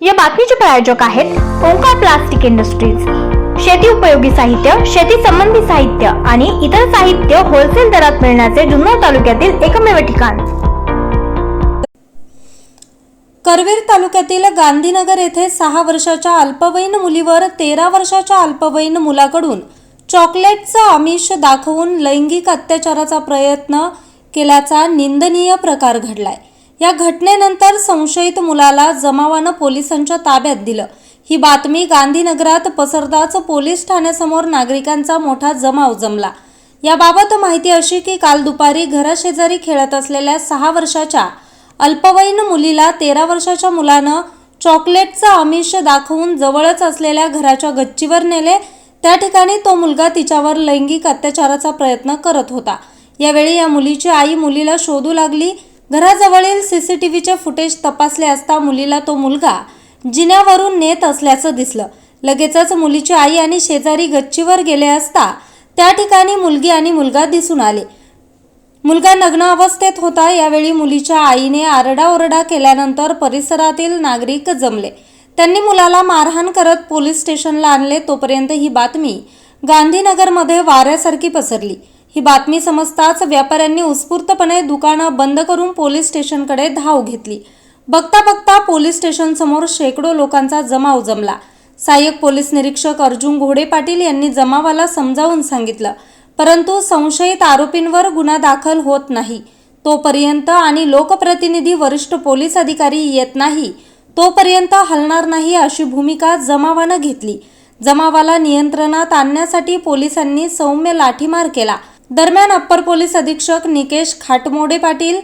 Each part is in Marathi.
या बातमीचे प्रायोजक आहेत ओंकार प्लास्टिक इंडस्ट्रीज. शेती उपयोगी साहित्य शेती संबंधी साहित्य आणि इतर साहित्य होलसेल दरात मिळण्याचे जुन्नर तालुक्यातील एकमेव ठिकाण. करवीर तालुक्यातील गांधीनगर येथे सहा वर्षाच्या अल्पवयीन मुलीवर तेरा वर्षाच्या अल्पवयीन मुलाकडून चॉकलेटचं आमिष दाखवून लैंगिक अत्याचाराचा प्रयत्न केल्याचा निंदनीय प्रकार घडलाय. या घटनेनंतर संशयित मुलाला जमावानं पोलिसांच्या ताब्यात दिलं. ही बातमी गांधीनगरात पसरताच पोलीस ठाण्यासमोर नागरिकांचा मोठा जमाव जमला. याबाबत माहिती अशी की काल दुपारी घराशेजारी खेळत असलेल्या सहा वर्षाच्या अल्पवयीन मुलीला तेरा वर्षाच्या मुलानं चॉकलेटचं आमिष दाखवून जवळच असलेल्या घराच्या गच्चीवर नेले. त्या ठिकाणी तो मुलगा तिच्यावर लैंगिक अत्याचाराचा प्रयत्न करत होता. यावेळी या मुलीची आई मुलीला शोधू लागली. घराजवळील सीसीटीव्हीचे फुटेज तपासले असता मुलीला तो मुलगा जिन्यावरून नेत असल्याचं दिसलं. लगेचच मुलीची आई आणि शेजारी गच्चीवर गेले असता त्या ठिकाणी मुलगी आणि मुलगा दिसून आले. मुलगा नग्न अवस्थेत होता. यावेळी मुलीच्या आईने आरडाओरडा केल्यानंतर परिसरातील नागरिक जमले. त्यांनी मुलाला मारहाण करत पोलीस स्टेशनला आणले. तोपर्यंत ही बातमी गांधीनगरमध्ये वाऱ्यासारखी पसरली. ही बातमी समजताच व्यापाऱ्यांनी उत्स्फूर्तपणे दुकानं बंद करून पोलीस स्टेशनकडे धाव घेतली. बघता बघता पोलीस स्टेशनसमोर शेकडो लोकांचा जमाव जमला सहाय्यक पोलीस निरीक्षक अर्जुन घोडे पाटील यांनी जमावाला समजावून सांगितलं परंतु संशयित आरोपींवर गुन्हा दाखल होत नाही. तोपर्यंत आणि लोकप्रतिनिधी वरिष्ठ पोलीस अधिकारी येत नाही तोपर्यंत हलणार नाही अशी भूमिका जमावानं घेतली. जमावाला नियंत्रणात आणण्यासाठी पोलिसांनी सौम्य लाठीमार केला. दरम्यान अप्पर पोलीस अधीक्षक निकेश खाटमोडे पाटील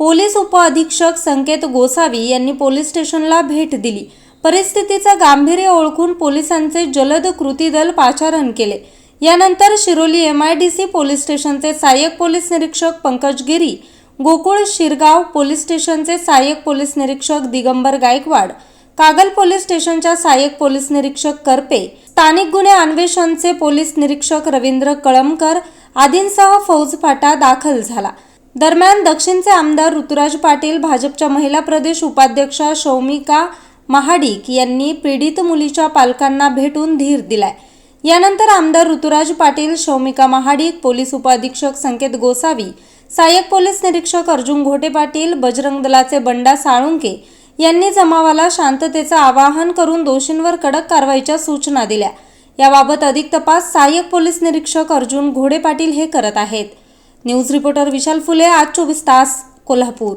पोलीस उपअधीक्षक संकेत गोसावी यांनी पोलीस स्टेशनला भेट दिली. परिस्थितीचं गांभीर्य ओळखून पोलिसांचे जलद कृती दल पाचारण केले. यानंतर Shiroli M I D C police स्टेशनचे सहाय्यक पोलीस निरीक्षक पंकज गिरी गोकुळ शिरगाव पोलीस स्टेशनचे सहाय्यक पोलीस निरीक्षक दिगंबर गायकवाड कागल पोलीस स्टेशनच्या सहाय्यक पोलीस निरीक्षक करपे स्थानिक गुन्हे अन्वेषणचे पोलीस निरीक्षक रवींद्र कळमकर आदींसह फौजफाटा दाखल झाला. दरम्यान दक्षिणचे आमदार ऋतुराज पाटील भाजपच्या महिला प्रदेश उपाध्यक्षा शौमिका महाडिक यांनी पीडित मुलीच्या पालकांना भेटून धीर दिलाय. यानंतर आमदार ऋतुराज पाटील शौमिका महाडिक पोलीस उपाधीक्षक संकेत गोसावी सहाय्यक पोलीस निरीक्षक अर्जुन घोटे पाटील बजरंग दलाचे बंडा साळुंके यांनी जमावाला शांततेचं आवाहन करून दोषींवर कडक कारवाईच्या सूचना दिल्या. याबाबत अधिक तपास सहाय्यक पोलीस निरीक्षक अर्जुन घोडे पाटील हे करत आहेत. न्यूज रिपोर्टर विशाल फुले आज चोवीस तास कोल्हापूर.